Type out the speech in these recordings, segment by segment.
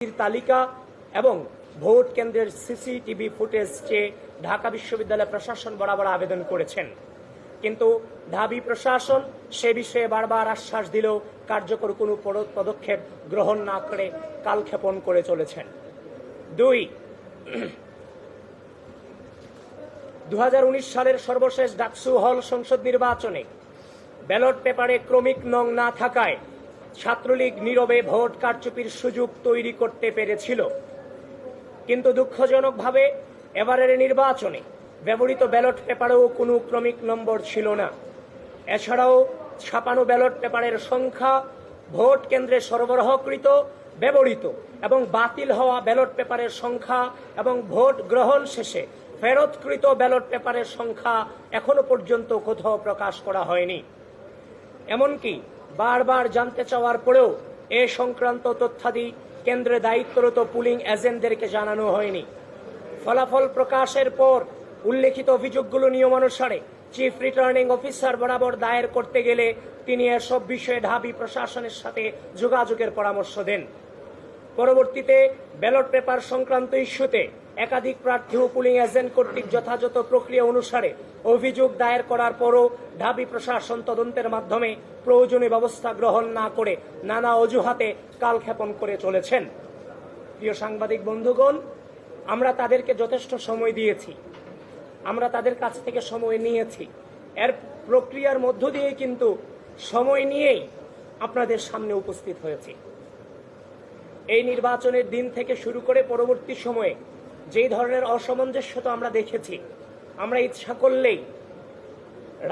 তালিকা এবং ভোট কেন্দ্রের সিসিটিভি ফুটেজ চেয়ে ঢাকা বিশ্ববিদ্যালয় প্রশাসন বরাবর আবেদন করেছেন। কিন্তু ঢাবি প্রশাসন সে বিষয়ে বারবার আশ্বাস দিলেও কার্যকর কোনো পদক্ষেপ গ্রহণ না করে কালক্ষেপণ করে চলেছেন। দুই দু সালের সর্বশেষ ডাকসু হল সংসদ নির্বাচনে ব্যালট পেপারে ক্রমিক নং না থাকায় ছাত্রলীগ নীরবে ভোট কারচুপির সুযোগ তৈরি করতে পেরেছিল। কিন্তু দুঃখজনকভাবে এবারের নির্বাচনে ব্যবহৃত ব্যালট পেপারেও কোনো ক্রমিক নম্বর ছিল না। এছাড়াও ছাপানো ব্যালট পেপারের সংখ্যা ভোট কেন্দ্রে সরবরাহকৃত, ব্যবহৃত এবং বাতিল হওয়া ব্যালট পেপারের সংখ্যা এবং ভোট গ্রহণ শেষে ফেরতকৃত ব্যালট পেপারের সংখ্যা এখনও পর্যন্ত কোথাও প্রকাশ করা হয়নি। এমনকি বারবার জানতে চাওয়ার পরেও এ সংক্রান্ত তথ্যাদি কেন্দ্রে দায়িত্বরত পুলিং এজেন্টদেরকে জানানো হয়নি। ফলাফল প্রকাশের পর উল্লেখিত অভিযোগগুলো নিয়মানুসারে চিফ রিটার্নিং অফিসার বরাবর দায়ের করতে গেলে তিনি এসব বিষয়ে ঢাবি প্রশাসনের সাথে যোগাযোগের পরামর্শ দেন। পরবর্তীতে ব্যালট পেপার সংক্রান্ত ইস্যুতে একাধিক প্রার্থী ও পুলিং এজেন্ট কর্তৃক যথাযথ প্রক্রিয়া অনুসারে অভিযোগ দায়ের করার পরও ঢাবি প্রশাসন তদন্তের মাধ্যমে প্রয়োজনীয় ব্যবস্থা গ্রহণ না করে নানা অজুহাতে কালক্ষেপণ করে চলেছেন। প্রিয় সাংবাদিক বন্ধুগণ, আমরা তাদেরকে যথেষ্ট সময় দিয়েছি। আমরা তাদের কাছ থেকে সময় নিয়েছি। এর প্রক্রিয়ার মধ্য দিয়ে কিন্তু সময় নিয়েই আপনাদের সামনে উপস্থিত হয়েছি। এই নির্বাচনের দিন থেকে শুরু করে পরবর্তী সময়ে যেই ধরনের অসামঞ্জস্যতা আমরা দেখেছি, আমরা ইচ্ছা করলেই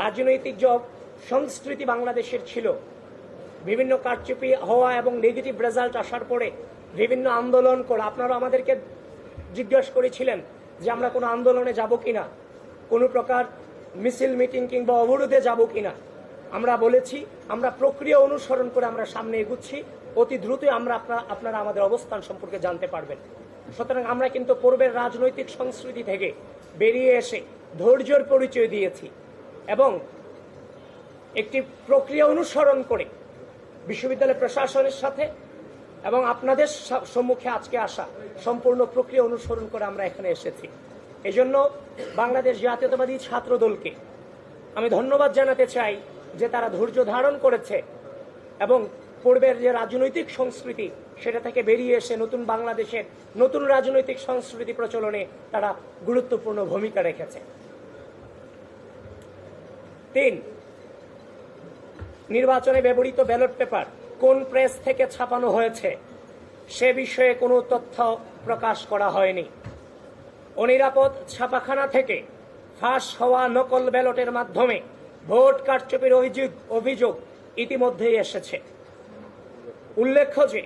রাজনৈতিক যে সংস্কৃতি বাংলাদেশের ছিল। বিভিন্ন কারচুপি হওয়া এবং নেগেটিভ রেজাল্ট আসার পরে বিভিন্ন আন্দোলন করে। আপনারা আমাদেরকে জিজ্ঞাসা করেছিলেন যে আমরা কোনো আন্দোলনে যাব কিনা, কোনো প্রকার মিছিল, মিটিং কিংবা অবরোধে যাব কিনা। আমরা বলেছি, আমরা প্রক্রিয়া অনুসরণ করে আমরা সামনে এগুচ্ছি। অতি দ্রুতই আমরা আপনারা আমাদের অবস্থান সম্পর্কে জানতে পারবেন। সুতরাং আমরা কিন্তু পূর্বের রাজনৈতিক সংস্কৃতি থেকে বেরিয়ে এসে ধৈর্যের পরিচয় দিয়েছি এবং একটি প্রক্রিয়া অনুসরণ করে বিশ্ববিদ্যালয় প্রশাসনের সাথে এবং আপনাদের সম্মুখে আজকে আসা সম্পূর্ণ প্রক্রিয়া অনুসরণ করে আমরা এখানে এসেছি। এজন্য বাংলাদেশ জাতীয়তাবাদী ছাত্র দলকে আমি ধন্যবাদ জানাতে চাই যে তারা ধৈর্য ধারণ করেছে এবং পূর্বের যে রাজনৈতিক সংস্কৃতি, সেটা থেকে বেরিয়ে এসে নতুন বাংলাদেশের নতুন রাজনৈতিক সংস্কৃতি প্রচলনে তারা গুরুত্বপূর্ণ ভূমিকা রেখেছে। তিন, নির্বাচনে ব্যবহৃত ব্যালট পেপার কোন প্রেস থেকে ছাপানো হয়েছে, সে বিষয়ে কোনো তথ্য প্রকাশ করা হয়নি। অনিরাপদ ছাপাখানা থেকে ফাঁস হওয়া নকল ব্যালটের মাধ্যমে ভোট কারচুপির অভিযোগ অভিযোগ ইতিমধ্যেই এসেছে। উল্লেখ্য যে,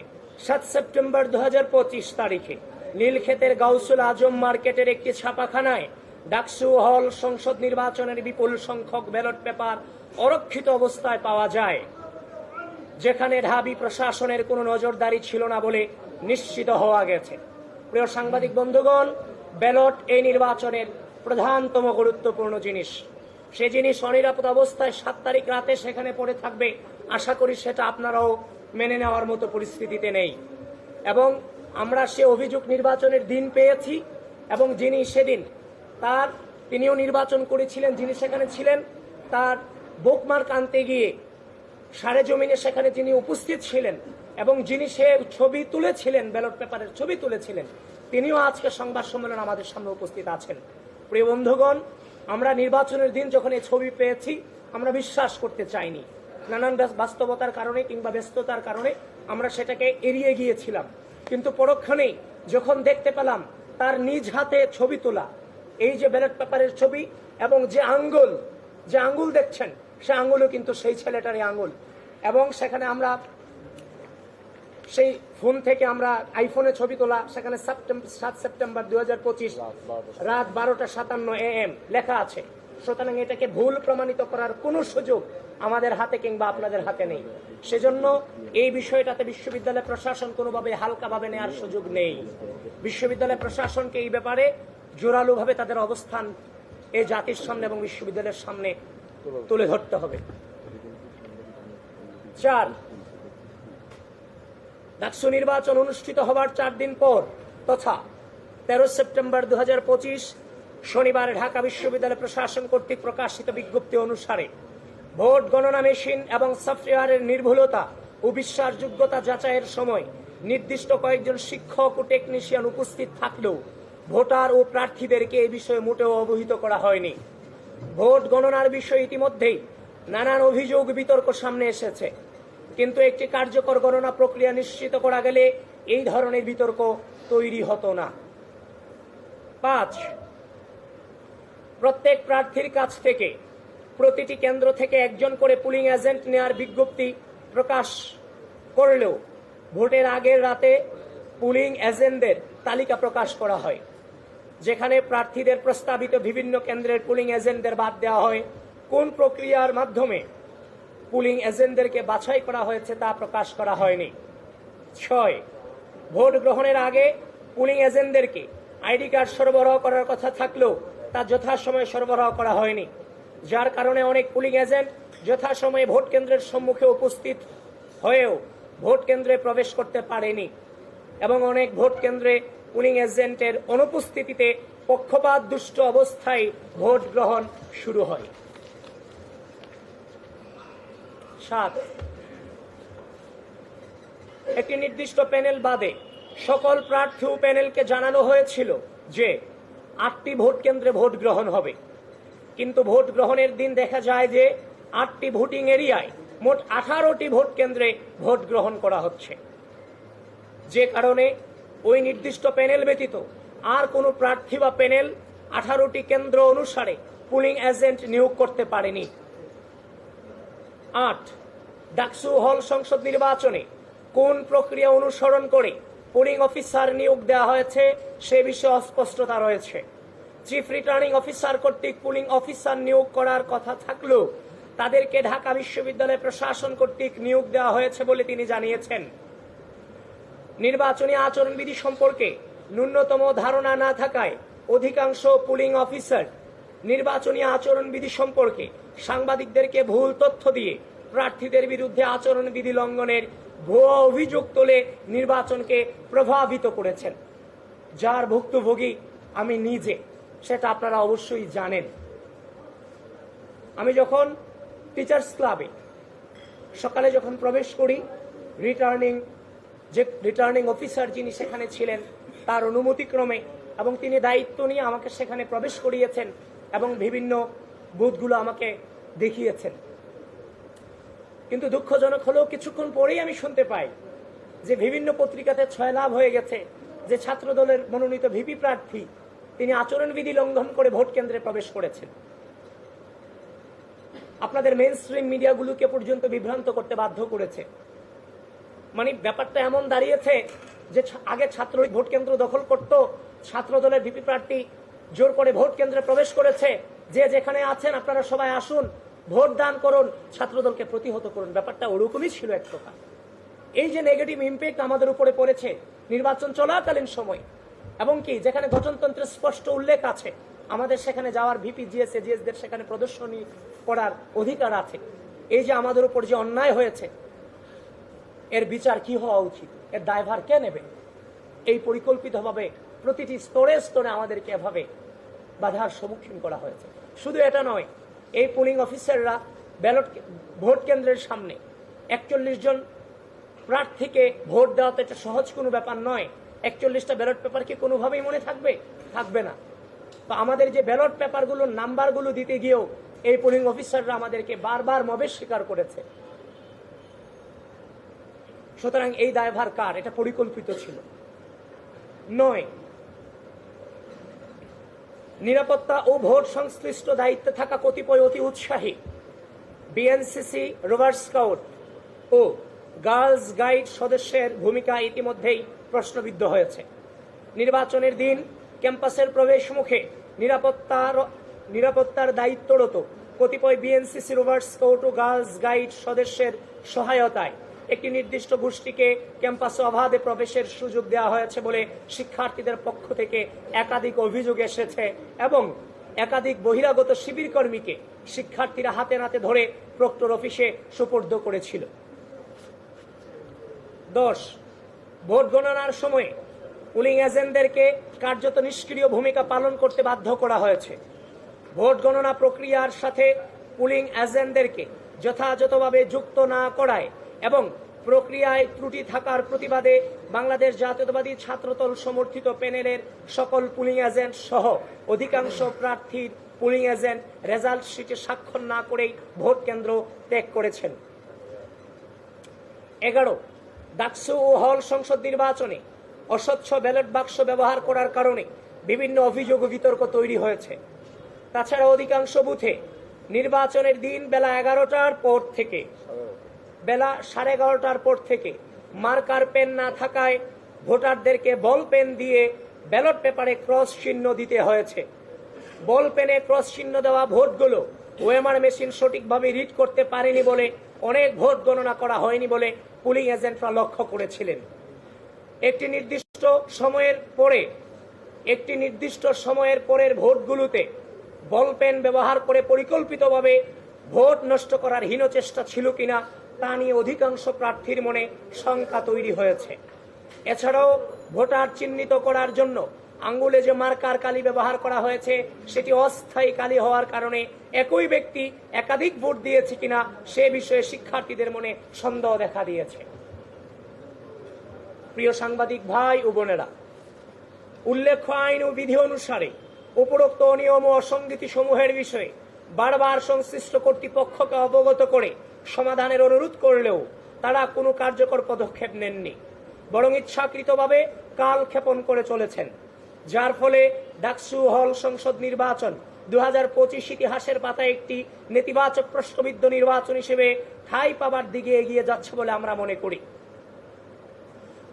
সাত সেপ্টেম্বর দু হাজার পঁচিশ তারিখে নীলক্ষেতের গাউসুল আজম মার্কেটের একটি ছাপাখানায় ডাকসু হল সংসদ নির্বাচনের বিপুল সংখ্যক ব্যালট পেপার অরক্ষিত অবস্থায় পাওয়া যায়, যেখানে ঢাবি প্রশাসনের কোনো নজরদারি ছিল না বলে নিশ্চিত হওয়া গেছে। প্রিয় সাংবাদিক বন্ধুগণ, ব্যালট এই নির্বাচনের প্রধানতম গুরুত্বপূর্ণ জিনিস। সে জিনিস অনিরাপদ অবস্থায় সাত তারিখ রাতে সেখানে পড়ে থাকবে। আশা করি সেটা আপনারাও মেনে নেওয়ার মতো পরিস্থিতিতে নেই। এবং আমরা সে অভিযোগ নির্বাচনের দিন পেয়েছি এবং যিনি সেদিন তার, তিনিও নির্বাচন করেছিলেন, যিনি সেখানে ছিলেন, তার বুকমার্ক আনতে গিয়ে সারে জমিনে সেখানে যিনি উপস্থিত ছিলেন এবং যিনি সে ছবি তুলেছিলেন, ব্যালট পেপারের ছবি তুলেছিলেন, তিনিও আজকে সংবাদ সম্মেলন আমাদের সামনে উপস্থিত আছেন। প্রিয় বন্ধুগণ, আমরা নির্বাচনের দিন যখন এই ছবি পেয়েছি, আমরা বিশ্বাস করতে চাইনি। নানান বাস্তবতার কারণে কিংবা ব্যস্ততার কারণে আমরা সেটাকে এড়িয়ে গিয়েছিলাম। কিন্তু পরক্ষণেই যখন দেখতে পেলাম তার নিজ হাতে ছবি তোলা এই যে ব্যালট পেপারের ছবি এবং যে আঙ্গুল যে আঙ্গুল দেখছেন সে আঙ্গুলও কিন্তু সেই ছেলেটারই আঙ্গুল। এবং সেখানে আমরা সেই ফোন থেকে আমরা আইফোনে ছবি তোলা সেখানে সাত সেপ্টেম্বর দু হাজার পঁচিশ রাত বারোটা সাতান্ন এ এম লেখা আছে। সুতরাং এটাকে ভুল প্রমাণিত করার কোনো সুযোগ আমাদের হাতে কিংবা আপনাদের হাতে নেই। সেজন্য এই বিষয়টাতে বিশ্ববিদ্যালয় প্রশাসন কোনোভাবে হালকাভাবে নেওয়ার সুযোগ নেই। বিশ্ববিদ্যালয় প্রশাসনকে এই ব্যাপারে জোরালোভাবে তাদের অবস্থান এই জাতির সামনে এবং বিশ্ববিদ্যালয়ের সামনে তুলে ধরতে হবে। চার, ডাকসু নির্বাচন অনুষ্ঠিত হবার চার দিন পর তথা তেরো সেপ্টেম্বর দু হাজার পঁচিশ শনিবার ঢাকা বিশ্ববিদ্যালয় প্রশাসন কর্তৃক প্রকাশিত বিজ্ঞপ্তি অনুসারে ভোট গণনা মেশিন এবং সফটওয়্যারের নির্ভুলতা ও বিশ্বাসযোগ্যতা যাচাইয়ের সময় নির্দিষ্ট কয়েকজন শিক্ষক ও টেকনিশিয়ান উপস্থিত থাকলেও ভোটার ও প্রার্থীদেরকে এই বিষয়ে মোটেও অবহিত করা হয়নি। ভোট গণনার বিষয়ে ইতিমধ্যেই নানান অভিযোগ বিতর্ক সামনে এসেছে। কিন্তু একটি কার্যকর গণনা প্রক্রিয়া নিশ্চিত করা গেলে এই ধরনের বিতর্ক তৈরি হতো না। পাঁচ প্রত্যেক প্রার্থীর কাছ থেকে প্রতিটি কেন্দ্র থেকে একজন করে পুলিং এজেন্ট নেওয়ার বিজ্ঞপ্তি প্রকাশ করলেও ভোটের আগের রাতে পুলিং এজেন্টদের তালিকা প্রকাশ করা হয়, যেখানে প্রার্থীদের প্রস্তাবিত বিভিন্ন কেন্দ্রের পুলিং এজেন্টদের বাদ দেওয়া হয়। কোন প্রক্রিয়ার মাধ্যমে পুলিং এজেন্টদেরকে বাছাই করা হয়েছে তা প্রকাশ করা হয়নি। ছয়, ভোট গ্রহণের আগে পুলিং এজেন্টদেরকে আইডি কার্ড সরবরাহ করার কথা থাকলেও তা যথাসময়ে সরবরাহ করা হয়নি। যার কারণে অনেক পুলিং এজেন্ট যথাসময়ে ভোট কেন্দ্রের সম্মুখে উপস্থিত হয়েও ভোট কেন্দ্রে প্রবেশ করতে পারেনি এবং অনেক ভোট কেন্দ্রে পুলিং এজেন্টের অনুপস্থিতিতে পক্ষপাত দুষ্ট অবস্থায় ভোট গ্রহণ শুরু হয়। সাত। একটি নির্দিষ্ট প্যানেল বাদে সকল প্রার্থী প্যানেলকে জানানো হয়েছিল যে আটটি ভোট কেন্দ্রে ভোট গ্রহণ হবে। কিন্তু ভোট গ্রহণের দিন দেখা যায় যে আটটি ভোটিং এরিয়ায় মোট আঠারোটি ভোট কেন্দ্রে ভোট গ্রহণ করা হচ্ছে। যে কারণে ওই নির্দিষ্ট প্যানেল ব্যতীত আর কোনো প্রার্থী বা প্যানেল আঠারোটি কেন্দ্র অনুসারে পুলিং এজেন্ট নিয়োগ করতে পারেনি। আট, ডাকসু হল সংসদ নির্বাচনে কোন প্রক্রিয়া অনুসরণ করে পুলিং অফিসার নিয়োগ দেওয়া হয়েছে সে বিষয়ে অস্পষ্টতা রয়েছে। চিফ রিটার্নিং অফিসার কর্তৃক পুলিং অফিসার নিয়োগ করার কথা থাকলেও তাদেরকে ঢাকা বিশ্ববিদ্যালয় প্রশাসন কর্তৃক নিয়োগ দেওয়া হয়েছে বলে তিনি জানিয়েছেন। নির্বাচনী আচরণবিধি সম্পর্কে ন্যূনতম ধারণা না থাকায় অধিকাংশ পুলিং অফিসার নির্বাচনী আচরণবিধি সম্পর্কে সাংবাদিকদেরকে ভুল তথ্য দিয়ে প্রার্থীদের বিরুদ্ধে আচরণবিধি লঙ্ঘনের ভুয়া অভিযোগ তোলে নির্বাচনকে প্রভাবিত করেছেন। যার ভুক্তভোগী আমি নিজে। সেটা আপনারা অবশ্যই জানেন। আমি যখন টিচার্স ক্লাবে সকালে যখন প্রবেশ করি রিটার্নিং যে রিটার্নিং অফিসার যিনি সেখানে ছিলেন, তার অনুমতিক্রমে এবং তিনি দায়িত্ব নিয়ে আমাকে সেখানে প্রবেশ করিয়েছেন এবং বিভিন্ন বুথগুলো আমাকে দেখিয়েছেন। কিন্তু দুঃখজনক হলেও কিছুক্ষণ পরেই আমি শুনতে পাই যে বিভিন্ন পত্রিকাতে ছয় লাভ হয়ে গেছে, যে ছাত্র দলের মনোনীত ভিপি প্রার্থী তিনি আচরণবিধি লঙ্ঘন করে ভোট কেন্দ্রে প্রবেশ করেছেন। আপনাদের মেন স্ট্রিম মিডিয়াগুলোকে পর্যন্ত বিভ্রান্ত করতে বাধ্য করেছে। মানে ব্যাপারটা এমন দাঁড়িয়েছে যে আগে ছাত্র ভোট কেন্দ্র দখল করত ছাত্র দলের ভিপি প্রার্থী জোর করে ভোট কেন্দ্রে প্রবেশ করেছে। যে যেখানে আছেন, আপনারা সবাই আসুন ভোট দান করুন ছাত্র দলকে প্রতিহত করুন। ব্যাপারটা ওরকমই ছিল এক প্রকার। এই যে নেগেটিভ ইম্প্যাক্ট আমাদের উপরে পড়েছে, নির্বাচন চলাকালীন সময় এবং কি, যেখানে গঠনতন্ত্রের স্পষ্ট উল্লেখ আছে, আমাদের সেখানে যাওয়ার ভিপি জিএস এজিএসদের সেখানে প্রদর্শনী করার অধিকার আছে। এই যে আমাদের উপর যে অন্যায় হয়েছে, এর বিচার কি হওয়া উচিত? এর দায়ভার কে নেবে? এই পরিকল্পিতভাবে প্রতিটি স্তরে স্তরে আমাদেরকে এভাবে বাধার সম্মুখীন করা হয়েছে। শুধু এটা নয়, এই পুলিং অফিসাররা ব্যালট ভোট কেন্দ্রের সামনে একচল্লিশ জন প্রার্থীকে ভোট দেওয়া তো এটা সহজ কোনো ব্যাপার নয়। একচল্লিশটা ব্যালট পেপার কি কোনোভাবেই মনে থাকবে? থাকবে না। তো আমাদের যে ব্যালট পেপারগুলোর নাম্বারগুলো দিতে গিয়েও এই পোলিং অফিসাররা আমাদেরকে বারবার মবেশ স্বীকার করেছে। সুতরাং এই দায়ভার কার? এটা পরিকল্পিত ছিল। নয়, নিরাপত্তা ও ভোট সংশ্লিষ্ট দায়িত্বে থাকা কতিপয় অতি উৎসাহী বিএনসিসি রোভার স্কাউট ও গার্লস গাইড সদস্যের ভূমিকা ইতিমধ্যেই প্রশ্নবিদ্ধ হয়েছে। নির্বাচনের দিন ক্যাম্পাসের প্রবেশ মুখে নিরাপত্তার নিরাপত্তার দায়িত্বরত কতিপয় বিএনসিসি রোভার স্কাউট ও গার্লস গাইড সদস্যের সহায়তায় একটি নির্দিষ্ট গোষ্ঠীকে ক্যাম্পাসে অবাধে প্রবেশের সুযোগ দেওয়া হয়েছে বলে শিক্ষার্থীদের পক্ষ থেকে একাধিক অভিযোগ এসেছে এবং একাধিক বহিরাগত শিবির কর্মীকে শিক্ষার্থীরা হাতে নাতে ধরে প্রক্টর অফিসে সুপর্দ করেছিল। দশ ভোট গণনার সময়ে পুলিং এজেন্টদেরকে কার্যত নিষ্ক্রিয় ভূমিকা পালন করতে বাধ্য করা হয়েছে। ভোট গণনা প্রক্রিয়ার সাথে পুলিং এজেন্টদেরকে যথাযথভাবে যুক্ত না করায় এবং প্রক্রিয়ায় ত্রুটি থাকার প্রতিবাদে বাংলাদেশ জাতীয়তাবাদী ছাত্রদল সমর্থিত প্যানেলের সকল পুলিং এজেন্ট সহ অধিকাংশ প্রার্থীর পুলিং এজেন্ট রেজাল্ট শিটে স্বাক্ষর না করেই ভোট কেন্দ্র ত্যাগ করেছেন। এগারো ডাকসু ও হল সংসদ নির্বাচনে অস্বচ্ছ ব্যালট বাক্স ব্যবহার করার কারণে বিভিন্ন অভিযোগ ও বিতর্ক তৈরি হয়েছে। তাছাড়া অধিকাংশ বুথে নির্বাচনের দিন বেলা এগারোটার পর থেকে, বেলা সাড়ে এগারোটার পর থেকে মার্কার পেন না থাকায় ভোটারদেরকে বল পেন দিয়ে ব্যালট পেপারে ক্রস চিহ্ন দিতে হয়েছে। বল পেনে ক্রস চিহ্ন দেওয়া ভোটগুলো ওএমআর মেশিন সঠিকভাবে রিড করতে পারেনি বলে অনেক ভোট গণনা করা হয়নি বলে পুলিং এজেন্টরা লক্ষ্য করেছিলেন। একটি নির্দিষ্ট সময়ের পরে, একটি নির্দিষ্ট সময়ের পরের ভোটগুলোতে বল পেন ব্যবহার করে পরিকল্পিতভাবে ভোট নষ্ট করার হীন চেষ্টা ছিল কিনা তা নিয়ে অধিকাংশ প্রার্থীর মনে শঙ্কা তৈরি হয়েছে। এছাড়াও ভোটার চিহ্নিত করার জন্য আঙ্গুলে যে মার্কার কালি ব্যবহার করা হয়েছে, সেটি অস্থায়ী কালি হওয়ার কারণে একই ব্যক্তি একাধিক ভোট দিয়েছে কিনা সে বিষয়ে শিক্ষার্থীদের মনে সন্দেহ দেখা দিয়েছে। প্রিয় সাংবাদিক ভাই ও বোনেরা, উল্লেখ্য আইন ও বিধি অনুসারে উপরোক্ত অনিয়ম ও অসঙ্গতি সমূহের বিষয়ে বারবার সংশ্লিষ্ট কর্তৃপক্ষকে অবগত করে সমাধানের অনুরোধ করলেও তারা কোনো কার্যকর পদক্ষেপ নেননি, বরং ইচ্ছাকৃতভাবে কাল ক্ষেপণ করে চলেছেন, যার ফলে ডাকসু হল সংসদ নির্বাচন দু পঁচিশ ইতিহাসের পাতায় একটি নেতিবাচক প্রশ্নবিদ্ধ নির্বাচন হিসেবে ঠাঁই পাবার দিকে এগিয়ে যাচ্ছে বলে আমরা মনে করি।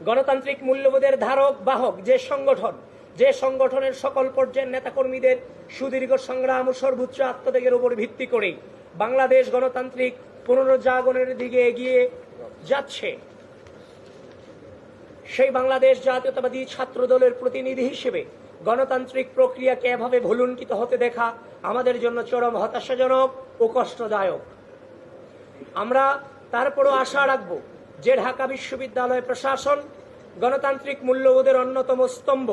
গণতান্ত্রিক মূল্যবোধের ধারক, বাহক, যে সংগঠন, যে সংগঠনের সকল পর্যায়ের নেতাকর্মীদের সুদীর্ঘ সংগ্রাম ও সর্বোচ্চ আত্মত্যাগের উপর ভিত্তি করে বাংলাদেশ গণতান্ত্রিক পুনরুজ্জাগরণের দিকে এগিয়ে যাচ্ছে। সেই বাংলাদেশ জাতীয়তাবাদী ছাত্র দলের প্রতিনিধি হিসেবে গণতান্ত্রিক প্রক্রিয়াকে এভাবে ভুলুণ্ঠিত হতে দেখা আমাদের জন্য চরম হতাশাজনক ও কষ্টদায়ক। আমরা তারপরও আশা রাখব যে ঢাকা বিশ্ববিদ্যালয় প্রশাসন গণতান্ত্রিক মূল্যবোধের অন্যতম স্তম্ভ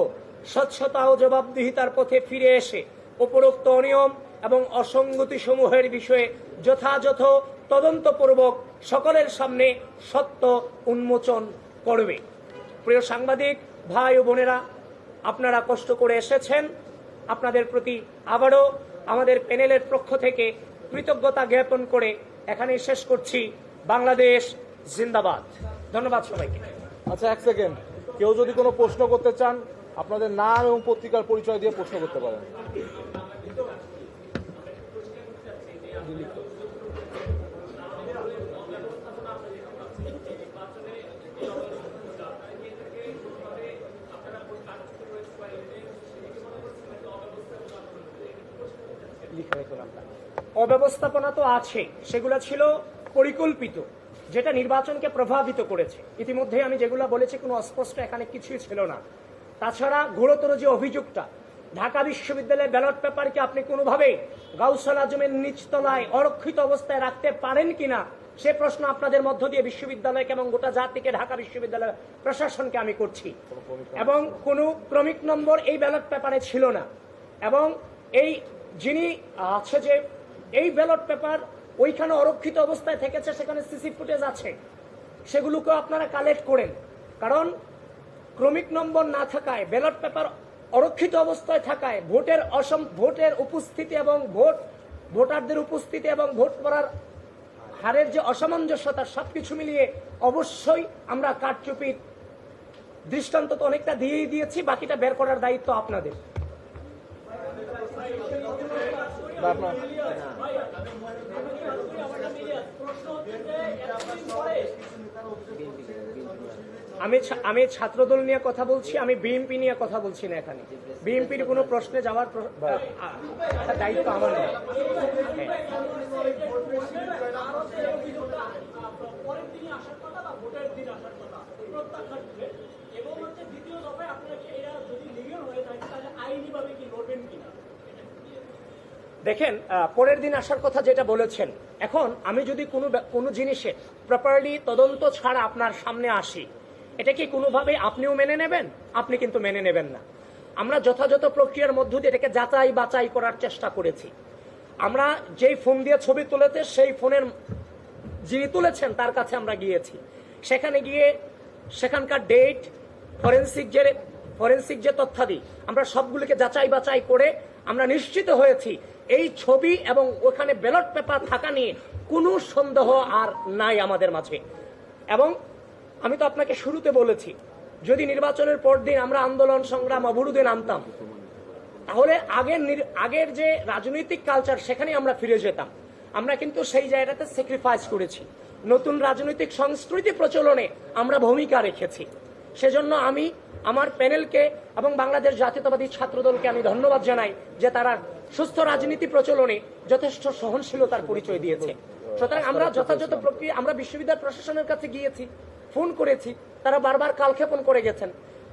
স্বচ্ছতা ও জবাবদিহিতার পথে ফিরে এসে উপরোক্ত অনিয়ম এবং অসঙ্গতি সমূহের বিষয়ে যথাযথ তদন্তপূর্বক সকলের সামনে সত্য উন্মোচন করবে। প্রিয় সাংবাদিক, ভাই ও বোনেরা আপনারা কষ্ট করে এসেছেন। আপনাদের প্রতি আবারও আমাদের প্যানেলের পক্ষ থেকে কৃতজ্ঞতা জ্ঞাপন করে এখানে শেষ করছি। বাংলাদেশ জিন্দাবাদ। ধন্যবাদ সবাইকে। আচ্ছা এক সেকেন্ড। কেউ যদি কোনো প্রশ্ন করতে চান, আপনাদের নাম এবং পত্রিকার পরিচয় দিয়ে প্রশ্ন করতে পারেন। অব্যবস্থাপনা তো আছে, সেগুলো ছিল পরিকল্পিত, যেটা নির্বাচনকে প্রভাবিত করেছে। ইতিমধ্যে আমি যেগুলো বলেছি, কোনো অস্পষ্ট এখানে কিছুই ছিল না। তাছাড়া ঘোরতর যে অভিযোগটা, ঢাকা বিশ্ববিদ্যালয়ের ব্যালট পেপারকে আপনি কোনোভাবেই গাউসাল আজমের নিচতলায় অরক্ষিত অবস্থায় রাখতে পারেন কিনা, সে প্রশ্ন আপনাদের মধ্য দিয়ে বিশ্ববিদ্যালয়কে এবং গোটা জাতিকে ঢাকা বিশ্ববিদ্যালয় প্রশাসনকে আমি করছি। এবং কোনো ক্রমিক নম্বর এই ব্যালট পেপারে ছিল না। এবং এই যিনি আছে যে এই ব্যালট পেপার ওইখানে অরক্ষিত অবস্থায় থেকেছে, সেখানে সিসি ফুটেজ আছে। সেগুলোকেও আপনারা কালেক্ট করেন। কারণ ক্রমিক নম্বর না থাকায়, ব্যালট পেপার অরক্ষিত অবস্থায় থাকায় ভোটের অসম, ভোটের উপস্থিতি এবং ভোট, ভোটারদের উপস্থিতি এবং ভোট করার হারের যে অসামঞ্জস্যতা, সবকিছু মিলিয়ে অবশ্যই আমরা কারচুপির দৃষ্টান্ত তো অনেকটা দিয়েই দিয়েছি, বাকিটা বের করার দায়িত্ব আপনাদের বা আপনার আমি আমি ছাত্রদল নিয়ে কথা বলছি, আমি বিএনপি নিয়ে কথা বলছি না এখানে। বিএনপির কোনো প্রশ্নে যাওয়ার প্র- আ- আ- দায়িত্ব আমার কিনা দেখেন পরের দিন আসার কথা যেটা বলেছেন এখন আমি যদি কোনো কোনো জিনিসে প্রপারলি তদন্ত ছাড়া আপনার সামনে আসি, এটা কি কোনোভাবে আপনিও মেনে নেবেন? আপনি কিন্তু মেনে নেবেন না। আমরা যথাযথ প্রক্রিয়ার মধ্য দিয়ে এটাকে যাচাই বাছাই করার চেষ্টা করেছি। আমরা যেই ফোন দিয়ে ছবি তুলেতে সেই ফোনের যিনি তুলেছেন, তার কাছে আমরা গিয়েছি। সেখানে গিয়ে সেখানকার ডেট ফরেন্সিক যে ফরেন্সিক যে তথ্যাদি, আমরা সবগুলোকে যাচাই বাছাই করে আমরা নিশ্চিত হয়েছি এই ছবি এবং ওখানে ব্যালট পেপার থাকা নিয়ে কোনো সন্দেহ আর নাই আমাদের মাঝে। এবং আমি তো আপনাকে শুরুতে বলেছি, যদি নির্বাচনের পর দিন আমরা আন্দোলন সংগ্রাম অবরোধে নামতাম, তাহলে আগের আগের যে রাজনৈতিক কালচার সেখানে আমরা ফিরে যেতাম। আমরা কিন্তু সেই জায়গাটাতে স্যাক্রিফাইস করেছি। নতুন রাজনৈতিক সংস্কৃতি প্রচলনে আমরা ভূমিকা রেখেছি। সেজন্য আমি, আমার প্যানেলকে এবং বাংলাদেশ জাতীয়তাবাদী ছাত্রদলকে আমি ধন্যবাদ জানাই যে তারা সুস্থ রাজনীতি প্রচলনে যথেষ্ট সহনশীলতার পরিচয় দিয়েছে। সুতরাং আমরা যথাযথ প্রক্রিয়া আমরা বিশ্ববিদ্যালয় প্রশাসনের কাছে গিয়েছি ফোন করেছি তারা বারবার কালক্ষেপণ করে গেছেন।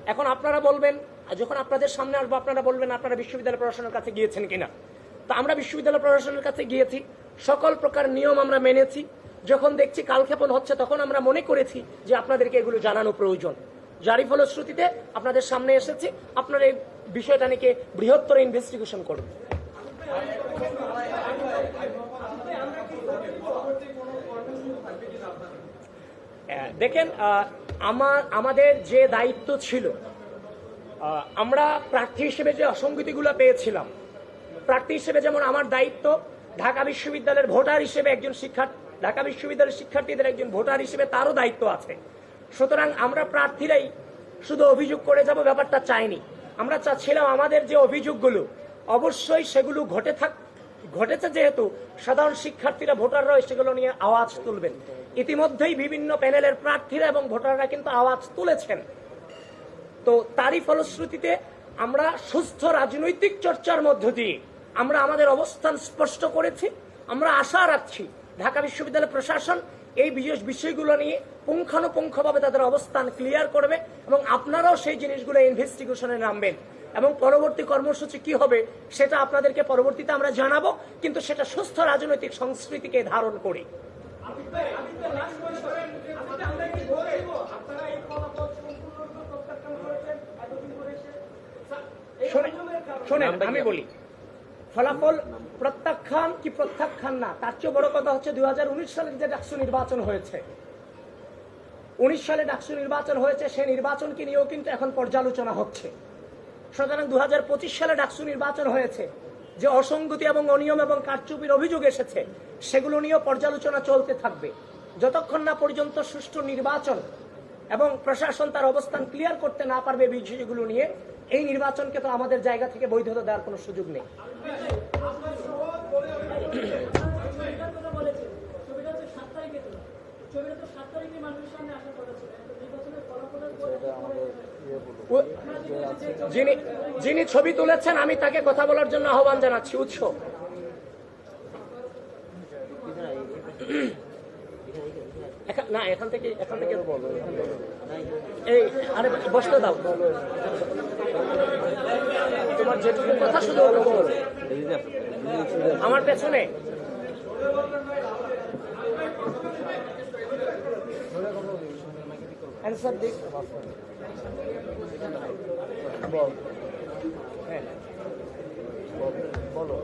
এখন আপনারা বলবেন যখন আপনাদের সামনে আসব আপনারা বলবেন আপনারা বিশ্ববিদ্যালয় প্রশাসনের কাছে গিয়েছেন কিনা? তো আমরা বিশ্ববিদ্যালয় প্রশাসনের কাছে গিয়েছি সকল প্রকার নিয়ম আমরা মেনেছি। যখন দেখছি কালক্ষেপণ হচ্ছে তখন আমরা মনে করেছি যে আপনাদেরকে এগুলো জানানো প্রয়োজন। যারই ফলশ্রুতিতে আপনাদের সামনে এসেছি আপনারা এই বিষয়টা নিয়ে বৃহত্তর ইনভেস্টিগেশন আহ, দেখেন আমার, আমাদের যে দায়িত্ব ছিল আমরা প্রার্থী হিসেবে যে অসঙ্গতিগুলো পেয়েছিলাম, প্রার্থী হিসেবে যেমন আমার দায়িত্ব, ঢাকা বিশ্ববিদ্যালয়ের ভোটার হিসেবে একজন শিক্ষার্থী ঢাকা বিশ্ববিদ্যালয়ের শিক্ষার্থীদের একজন ভোটার হিসেবে তারও দায়িত্ব আছে। সুতরাং আমরা প্রার্থীরাই শুধু অভিযোগ করে যাব, ব্যাপারটা চাইনি। আমরা চাচ্ছিলাম আমাদের যে অভিযোগগুলো অবশ্যই সেগুলো ঘটে থাক ঘটেছে যেহেতু সাধারণ শিক্ষার্থীরা ভোটাররা সেগুলো নিয়ে আওয়াজ তুলবেন। ইতিমধ্যেই বিভিন্ন প্যানেলের প্রার্থীরা এবং ভোটাররা কিন্তু আওয়াজ তুলেছেন। তো তারই ফলশ্রুতিতে আমরা সুস্থ রাজনৈতিক চর্চার মধ্য দিয়ে আমরা আমাদের অবস্থান স্পষ্ট করেছি। আমরা আশা রাখছি ঢাকা বিশ্ববিদ্যালয় প্রশাসন এই বিশেষ বিষয়গুলো নিয়ে পুঙ্খানুপুঙ্খভাবে তাদের অবস্থান ক্লিয়ার করবে এবং আপনারাও সেই জিনিসগুলো ইনভেস্টিগেশনে নামবেন। এবং পরবর্তী কর্মসূচি কি হবে সেটা আপনাদেরকে পরবর্তীতে আমরা জানাব কিন্তু সেটা সুস্থ রাজনৈতিক সংস্কৃতিকে ধারণ করে। শোনেন আমি বলি। ফলাফল প্রত্যাখ্যান কি প্রত্যাখ্যান না? তার চেয়ে বড় কথা হচ্ছে দু হাজার উনিশ সালের যে ডাকসু নির্বাচন হয়েছে উনিশ সালে ডাকসু নির্বাচন হয়েছে, সেই নির্বাচনকে নিয়েও কিন্তু এখন পর্যালোচনা হচ্ছে। সুতরাং দু পঁচিশ সালে ডাকসু নির্বাচন হয়েছে, যে অসঙ্গতি এবং অনিয়ম এবং কারচুপির অভিযোগ এসেছে, সেগুলো নিয়েও পর্যালোচনা চলতে থাকবে। যতক্ষণ না পর্যন্ত সুষ্ঠু নির্বাচন এবং প্রশাসন তার অবস্থান ক্লিয়ার করতে না পারবে বিষয়গুলো নিয়ে, এই নির্বাচনকে তো আমাদের জায়গা থেকে বৈধতা দেওয়ার কোনো সুযোগ নেই ছবিটার কথা বলেছেন ছবিটা হচ্ছে সাত তারিখে তোলা ছবিটা তো সাত তারিখে মানুষের সামনে আসার কথা ছিল তো নির্বাচনের ফলাফলের পরে ও- যিনি যিনি ছবি তুলেছেন, আমি তাকে কথা বলার জন্য আহ্বান জানাচ্ছি। উৎস। না, এখান থেকে এখান থেকে। এই, আরে, বসতে দাও। তোমার যেটুকু কথা শুধু। আমার পেছনে। অ্যান্সার দিক বলো।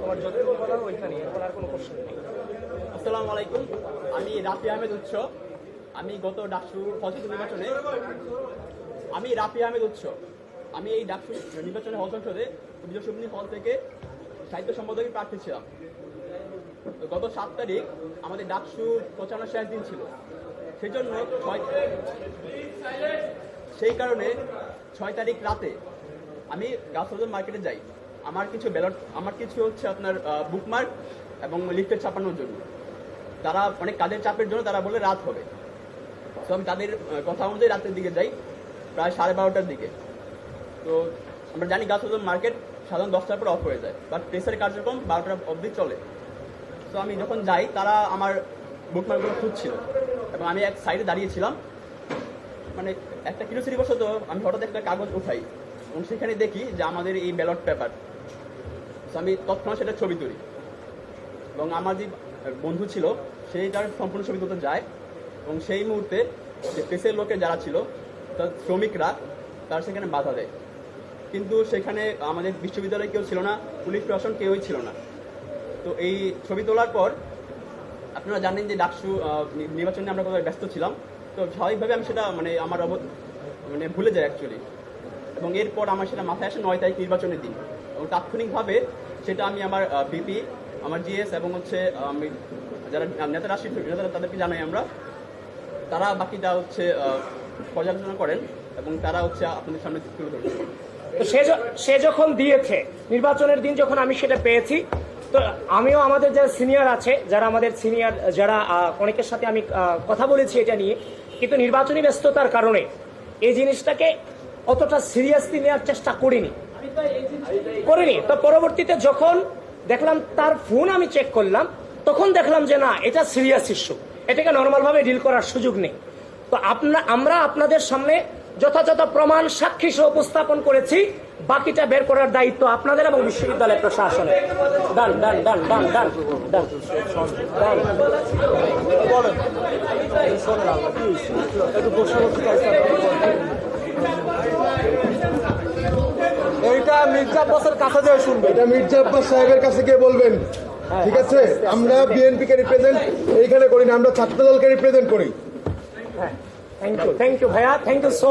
তোমার যতটুকু বলার ওইখানে, এরপর আর কোনো প্রশ্ন নেই। আসসালামু আলাইকুম। আমি রাফি আহমেদ উৎস। আমি গত ডাকসু ফলসংসদ নির্বাচনে আমি রাফি আহমেদ উৎস। আমি এই ডাকসু নির্বাচনে হল সংসদে বিজয় হল থেকে সাহিত্য সম্পাদকের প্রার্থী ছিলাম। গত সাত তারিখ আমাদের ডাকসু প্রচারণার শেষ দিন ছিল। সেই জন্য ছয় সেই কারণে ছয় তারিখ রাতে আমি গাছবাজার মার্কেটে যাই। আমার কিছু ব্যালট আমার কিছু হচ্ছে আপনার বুকমার্ক এবং লিফটেড ছাপানোর জন্য। তারা অনেক কাজের চাপের জন্য তারা বলে রাত হবে। তো আমি তাদের কথা অনুযায়ী রাতের দিকে যাই, প্রায় সাড়ে বারোটার দিকে। তো আমরা জানি গাছবাজার মার্কেট সাধারণ দশটার পর অফ হয়ে যায় বাট প্রেসের কার্যক্রম বারোটা অবধি চলে। তো আমি যখন যাই, তারা আমার বুকমার্কগুলো খুঁজছিল। এবং আমি এক সাইডে দাঁড়িয়েছিলাম। মানে একটা কিউরিয়াসিটি বশত আমি হঠাৎ একটা কাগজ উঠাই এবং সেখানে দেখি যে আমাদের এই ব্যালট পেপার আমি তৎক্ষণাৎ সেটা ছবি তুলি। এবং আমার যে বন্ধু ছিল সেই তার সম্পূর্ণ ছবি তুলতে যায়। এবং সেই মুহূর্তে যে প্রেসের লোকে যারা ছিল তার শ্রমিকরা তার সেখানে বাধা দেয়। কিন্তু সেখানে আমাদের বিশ্ববিদ্যালয়ে কেউ ছিল না, পুলিশ প্রশাসন কেউই ছিল না। তো এই ছবি তোলার পর আপনারা জানেন যে ডাকসু নির্বাচনে আমরা কোথাও ব্যস্ত ছিলাম। তো স্বাভাবিকভাবে আমি সেটা মানে আমার মানে ভুলে যাই অ্যাকচুয়ালি এবং এরপর আমার সেটা মাথায় আসে নয় তারিখ নির্বাচনের দিন। এবং তাৎক্ষণিকভাবে সেটা আমি আমার বিপি আমার জিএস এবং হচ্ছে আমি যারা নেতা রাশি নেতারা তাদেরকে জানাই আমরা। তারা বাকিটা হচ্ছে পর্যালোচনা করেন এবং তারা হচ্ছে আপনাদের সামনে তুলে ধরেন সে যখন দিয়েছে, নির্বাচনের দিন যখন আমি সেটা পেয়েছি আমিও আমাদের যারা সিনিয়র আছে, যারা আমাদের সিনিয়র যারা অনেকের সাথে আমি কথা বলেছি এটা নিয়ে, কিন্তু নির্বাচনী ব্যস্ততার কারণে এই জিনিসটাকে অতটা সিরিয়াসলি নেওয়ার চেষ্টা করিনি। করিনি। তো পরবর্তীতে যখন দেখলাম তার ফোন আমি চেক করলাম, তখন দেখলাম যে না, এটা সিরিয়াস ইস্যু এটাকে নর্মালভাবে ডিল করার সুযোগ নেই। তো আপনা, আমরা আপনাদের সামনে যথাযথ প্রমাণ সাক্ষী সহ উপস্থাপন করেছি। বাকিটা বের করার দায়িত্ব আপনাদের এবং বিশ্ববিদ্যালয় প্রশাসনের। ডান ডান ডান ডান ডান ডান। এইটা মির্জা আব্বাসের কাছে যায় শুনবে এটা মির্জা আব্বাস সাহেবের কাছে গিয়ে বলবেন। ঠিক আছে? আমরা বিএনপি কে রিপ্রেজেন্ট এইখানে করি না আমরা ছাত্র দলকে রিপ্রেজেন্ট করি থ্যাংক ইউ থ্যাংক ইউ ভাইয়া। Thank you so